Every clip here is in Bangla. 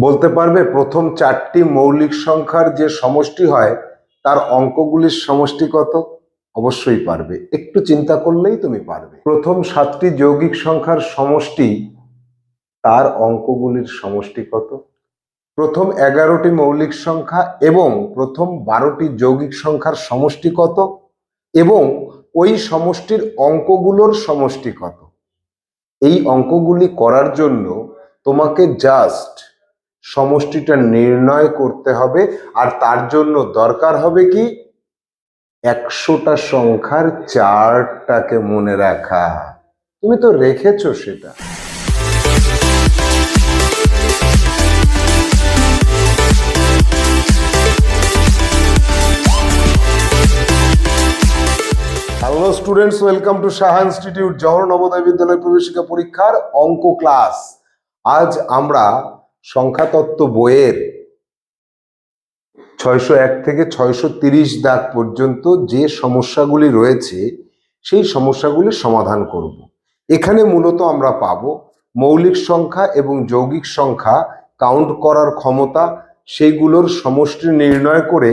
বলতে পারবে প্রথম চারটি মৌলিক সংখ্যার যে সমষ্টি হয়, তার অঙ্কগুলির সমষ্টি কত? অবশ্যই পারবে। একটু চিন্তা করলেই তুমি পারবে। প্রথম সাতটি যৌগিক সংখ্যার সমষ্টি, তার অঙ্কগুলির সমষ্টি কত? প্রথম এগারোটি মৌলিক সংখ্যা এবং প্রথম বারোটি যৌগিক সংখ্যার সমষ্টি কত? এবং ওই সমষ্টির অঙ্কগুলোর সমষ্টি কত? এই অঙ্কগুলি করার জন্য তোমাকে জাস্ট সমষ্টিটা নির্ণয় করতে হবে, আর তার জন্য দরকার হবে কি? একশোটা সংখ্যার চারটাকে মনে রাখা। তুমি তো রেখেছো সেটা। Hello students welcome to Saha institute Jawahar Navodaya Vidyalaya প্রবেশিকা পরীক্ষার অঙ্ক ক্লাস আজ আমরা সংখ্যাতত্ত্ব বইয়ের ছয়শো এক থেকে ছয়শো তিরিশ দাগ পর্যন্ত যে সমস্যাগুলি রয়েছে, সেই সমস্যাগুলির সমাধান করব। এখানে মূলত আমরা পাব মৌলিক সংখ্যা এবং যৌগিক সংখ্যা কাউন্ট করার ক্ষমতা, সেইগুলোর সমষ্টি নির্ণয় করে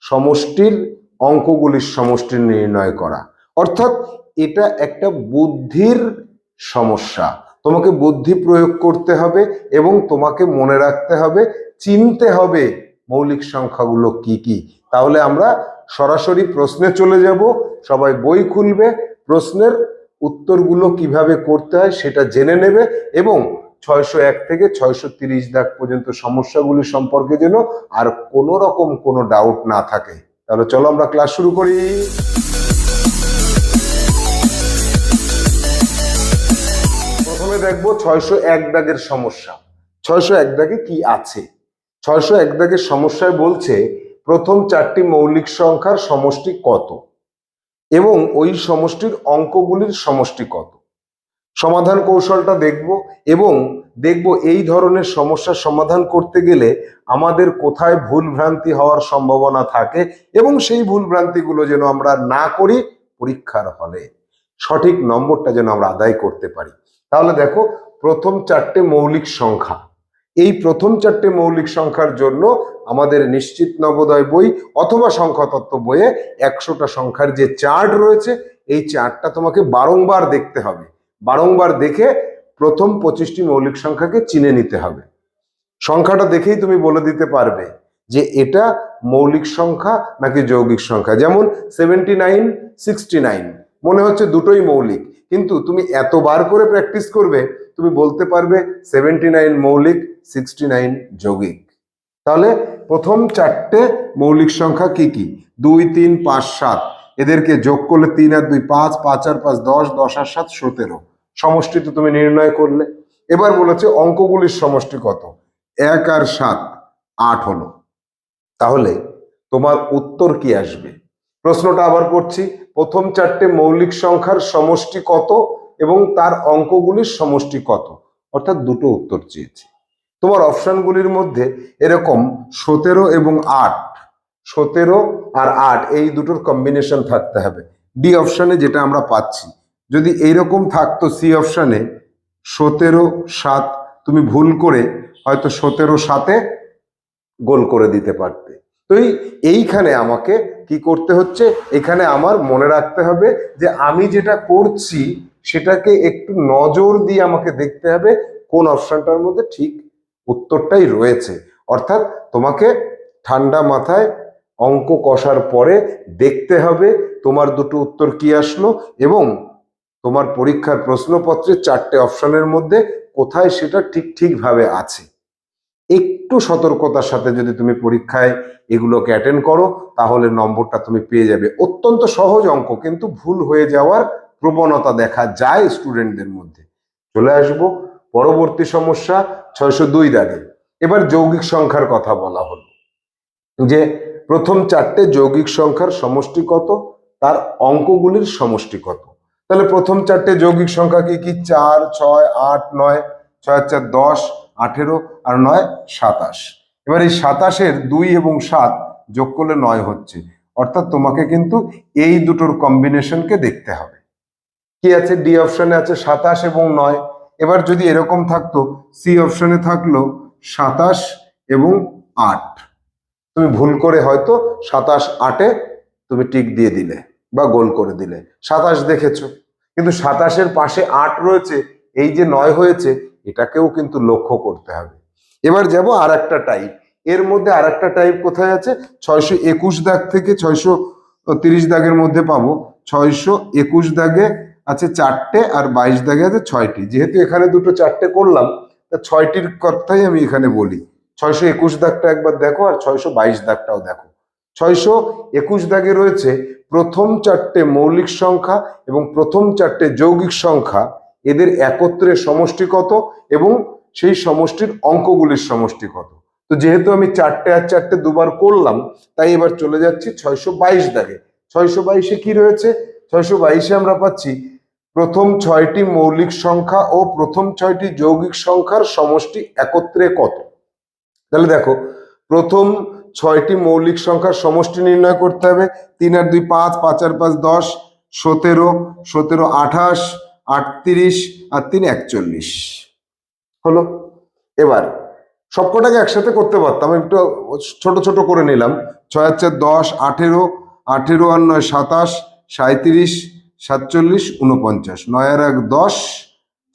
সমষ্টির অঙ্কগুলির সমষ্টি নির্ণয় করা। অর্থাৎ এটা একটা বুদ্ধির সমস্যা। তোমাকে বুদ্ধি প্রয়োগ করতে হবে এবং তোমাকে মনে রাখতে হবে, চিনতে হবে মৌলিক সংখ্যাগুলো কি কি। তাহলে আমরা সরাসরি প্রশ্নে চলে যাব, সবাই বই খুলবে, প্রশ্নের উত্তরগুলো কীভাবে করতে হয় সেটা জেনে নেবে এবং ছয়শো এক থেকে ছয়শো তিরিশ দাগ পর্যন্ত সমস্যাগুলি সম্পর্কে যেন আর কোনো রকম কোনো ডাউট না থাকে। তাহলে চলো আমরা ক্লাস শুরু করি। প্রথমে দেখব ছয়শো এক দাগের সমস্যা। ছয়শো এক দাগে কি আছে? ছয়শো এক দাগের সমস্যায় বলছে, প্রথম চারটি মৌলিক সংখ্যার সমষ্টি কত? এবং ওই সমষ্টির অঙ্কগুলির সমষ্টি কত? সমাধান কৌশলটা দেখব এবং দেখব এই ধরনের সমস্যার সমাধান করতে গেলে আমাদের কোথায় ভুল ভ্রান্তি হওয়ার সম্ভাবনা থাকে এবং সেই ভুল ভ্রান্তিগুলো যেন আমরা না করি পরীক্ষার হলে। সঠিক নম্বরটা যেন আমরা আদায় করতে পারি। তাহলে দেখো, প্রথম চারটে মৌলিক সংখ্যা। এই প্রথম চারটে মৌলিক সংখ্যার জন্য আমাদের নিশ্চিত নবোদয় বই অথবা সংখ্যাতত্ত্ব বইয়ে একশোটা সংখ্যার যে চার্ট রয়েছে, এই চার্টটা তোমাকে বারংবার দেখতে হবে। বারংবার দেখে প্রথম পঁচিশটি মৌলিক সংখ্যাকে চিনে নিতে হবে। সংখ্যাটা দেখেই তুমি বলে দিতে পারবে যে এটা মৌলিক সংখ্যা নাকি যৌগিক সংখ্যা। যেমন সেভেন্টি নাইন সিক্সটি নাইন মনে হচ্ছে দুটোই মৌলিক। কিন্তু তুমি এতবার করে প্র্যাকটিস করবে, তুমি বলতে পারবে সেভেন্টি নাইন মৌলিক সিক্সটি নাইন যৌগিক। তাহলে প্রথম চারটে মৌলিক সংখ্যা কি কি? দুই, তিন, পাঁচ, সাত। এদেরকে যোগ করলে তিন আর দুই, পাঁচ পাঁচ আর পাঁচ, দশ দশ আর সাত, সতেরো। সমষ্টি তো তুমি নির্ণয় করলে। এবার বলেছে অঙ্কগুলির সমষ্টি কত? এক আর সাত, আট হলো। তাহলে তোমার উত্তর কি আসবে? প্রশ্নটা আবার করছি। প্রথম চারটে মৌলিক সংখ্যার সমষ্টি কত এবং তার অঙ্কগুলির সমষ্টি কত? অর্থাৎ দুটো উত্তর চেয়েছি। তোমার অপশনগুলির মধ্যে এরকম সতেরো এবং আট, সতেরো আর আট, এই দুটোর কম্বিনেশন থাকতে হবে। ডি অপশানে যেটা আমরা পাচ্ছি, যদি এইরকম থাকতো সি অপশানে সতেরো সাত, তুমি ভুল করে হয়তো সতেরো সাতে গোল করে দিতে পারতে। তো এই এইখানে আমাকে কি করতে হচ্ছে? এখানে আমার মনে রাখতে হবে যে আমি যেটা করছি, সেটাকে একটু নজর দিয়ে আমাকে দেখতে হবে কোন অপশনটার মধ্যে ঠিক উত্তরটাই রয়েছে। অর্থাৎ তোমাকে ঠান্ডা মাথায় অঙ্ক কষার পরে দেখতে হবে তোমার দুটো উত্তর কি আসলো এবং তোমার পরীক্ষার প্রশ্নপত্রে চারটে অপশনের মধ্যে কোথায় সেটা ঠিক ঠিকভাবে আছে। একটু সতর্কতার সাথে যদি তুমি পরীক্ষায় এগুলোকে অ্যাটেন্ড করো, তাহলে নম্বরটা তুমি পেয়ে যাবে। অত্যন্ত সহজ অঙ্ক, কিন্তু ভুল হয়ে যাওয়ার প্রবণতা দেখা যায় স্টুডেন্টদের মধ্যে। চলে আসব, পরবর্তী সমস্যা, ছয়শো দুই দাগে এবার যৌগিক সংখ্যার কথা বলা হলো। যে প্রথম চারটে যৌগিক সংখ্যার সমষ্টি কত? তার অঙ্কগুলির সমষ্টি কত? তাহলে প্রথম চারটে যৌগিক সংখ্যা কি কি? চার, ছয়, আট, নয়, ছয়, চার, দশ আঠেরো আর নয়, সাতাশ। এবার এই সাতাশের দুই এবং সাত যোগ করলে নয় হচ্ছে। অর্থাৎ তোমাকে কিন্তু এই দুটোর কম্বিনেশনকে দেখতে হবে। কি আছে? ডি অপশনে আছে সাতাশ এবং নয়। এবার যদি এরকম থাকতো সি অপশনে থাকল সাতাশ এবং আট। তুমি ভুল করে হয়তো সাতাশ আটে তুমি টিক দিয়ে দিলে বা গোল করে দিলে। সাতাশ দেখেছ। কিন্তু সাতাশের পাশে আট রয়েছে। এই যে নয় হয়েছে এটাকেও কিন্তু লক্ষ্য করতে হবে। এবার যাব আর একটা টাইপের মধ্যে আর একটা টাইপ কোথায় আছে? ছয়শো একুশ দাগ থেকে ছয়শো তিরিশ দাগের মধ্যে পাবো। ছয়শো একুশ দাগে আছে চারটে আর বাইশ দাগে আছে ছয়টি। যেহেতু এখানে দুটো চারটে করলাম, তা ছয়টির কথাই আমি এখানে বলি। ছয়শো একুশ দাগটা একবার দেখো আর ছয়শো বাইশ দাগটাও দেখো। ছয়শো একুশ দাগে রয়েছে প্রথম চারটে মৌলিক সংখ্যা এবং প্রথম চারটে যৌগিক সংখ্যা। এদের একত্রে সমষ্টি কত এবং সেই সমষ্টির অঙ্কগুলির সমষ্টি কত? তো যেহেতু আমি চারটে আর চারটে দুবার করলাম, তাই এবার চলে যাচ্ছি ছয়শো বাইশ দাগে। ছয়শো বাইশে কি রয়েছে? ছয়শো বাইশে আমরা পাচ্ছি প্রথম ছয়টি মৌলিক সংখ্যা ও প্রথম ছয়টি যৌগিক সংখ্যার সমষ্টি একত্রে কত? তাহলে দেখো, প্রথম ছয়টি মৌলিক সংখ্যার সমষ্টি নির্ণয় করতে হবে। তিন আর দুই পাঁচ পাঁচ আর পাঁচ দশ, সতেরো সতেরো আঠাশ আটত্রিশ আর তিন একচল্লিশ। হলো? এবার, সবকটাকে একসাথে করতে পারতাম একটু ছোট ছোট করে নিলাম। ছয় চার দশ, আঠেরো আঠেরো আর নয়, সাতাশ সাঁত্রিশ সাতচল্লিশ উনপঞ্চাশ নয় আর এক, দশ,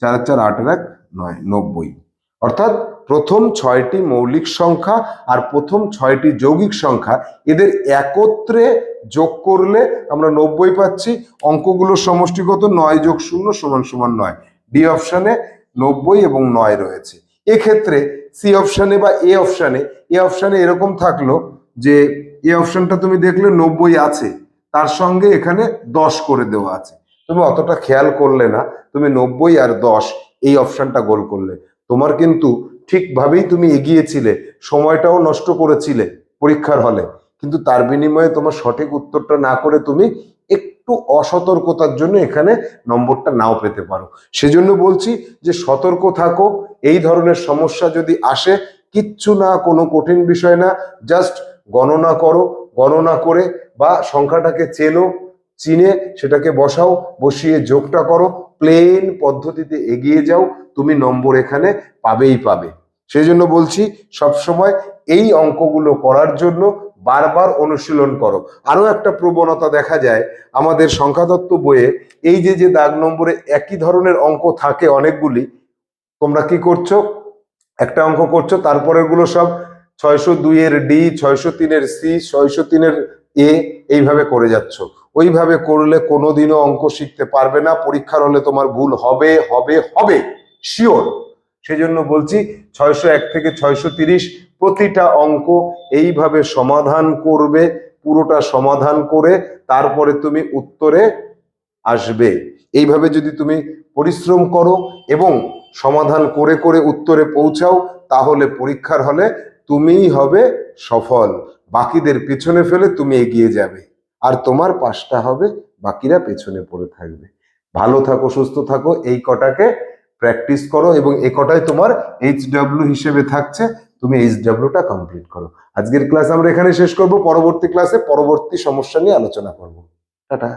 চার চার আটের এক, নয়, নব্বই। অর্থাৎ প্রথম ছয়টি মৌলিক সংখ্যা আর প্রথম ছয়টি যৌগিক সংখ্যা, এদের একত্রে যোগ করলে আমরা নব্বই পাচ্ছি, অঙ্কগুলো সমষ্টিগত নয় যোগ শূন্য সমান সমান নয়। ডি অপশানে নব্বই এবং নয় রয়েছে। এক্ষেত্রে সি অপশানে বা এ অপশানে এ অপশানে এরকম থাকল যে এ অপশানটা তুমি দেখলে নব্বই আছে, তার সঙ্গে এখানে দশ করে দেওয়া আছে। তুমি অতটা খেয়াল করলে না, তুমি নব্বই আর দশ, এই অপশানটা গোল করলে। তোমার কিন্তু ঠিকভাবেই তুমি এগিয়েছিলে, সময়টাও নষ্ট করেছিলে পরীক্ষার হলে। কিন্তু তার বিনিময়ে তোমার সঠিক উত্তরটা না করে তুমি একটু অসতর্কতার জন্য এখানে নম্বরটা নাও পেতে পারো। সেজন্য বলছি যে সতর্ক থাকো, এই ধরনের সমস্যা যদি আসে, কিচ্ছু না, কোনো কঠিন বিষয় না, জাস্ট গণনা করো, গণনা করে বা সংখ্যাটাকে চেনো চিনে সেটাকে বসাও, বসিয়ে যোগটা করো প্লেন পদ্ধতিতে এগিয়ে যাও, তুমি নম্বর এখানে পাবেই পাবে। সেই জন্য বলছি, সবসময় এই অঙ্কগুলো করার জন্য বারবার অনুশীলন করো। আরও একটা প্রবণতা দেখা যায়, আমাদের সংখ্যাতত্ত্ব বইয়ে এই যে যে দাগ নম্বরে একই ধরনের অঙ্ক থাকে অনেকগুলি, তোমরা কি করছ? একটা অঙ্ক করছ তারপরেরগুলো সব ছয়শো দুইয়ের ডি, ছয়শো তিনের সি, ছয়শো তিনের এ, এইভাবে করে যাচ্ছ। ওইভাবে করলে কোনোদিনও অঙ্ক শিখতে পারবে না, পরীক্ষার হলে তোমার ভুল হবে হবে হবে শিওর সেজন্য বলছি ছয়শো এক থেকে ছয়শো তিরিশ প্রতিটা অঙ্ক এইভাবে সমাধান করবে, পুরোটা সমাধান করে তারপরে তুমি উত্তরে আসবে। এইভাবে যদি তুমি পরিশ্রম করো এবং সমাধান করে করে উত্তরে পৌঁছাও, তাহলে পরীক্ষার হলে তুমিই হবে সফল। বাকিদের পিছনে ফেলে তুমি এগিয়ে যাবে। আর তোমার পাশটা হবে, বাকিরা পেছনে পড়ে থাকবে। ভালো থাকো, সুস্থ থাকো, এই কটাকে প্র্যাকটিস করো এবং এ কটাই তোমার এইচ ডাব্লিউ হিসেবে থাকছে। তুমি এইচ ডাব্লিউটা কমপ্লিট করো। আজকের ক্লাস আমরা এখানে শেষ করব। পরবর্তী ক্লাসে পরবর্তী সমস্যা নিয়ে আলোচনা করব। টাটা।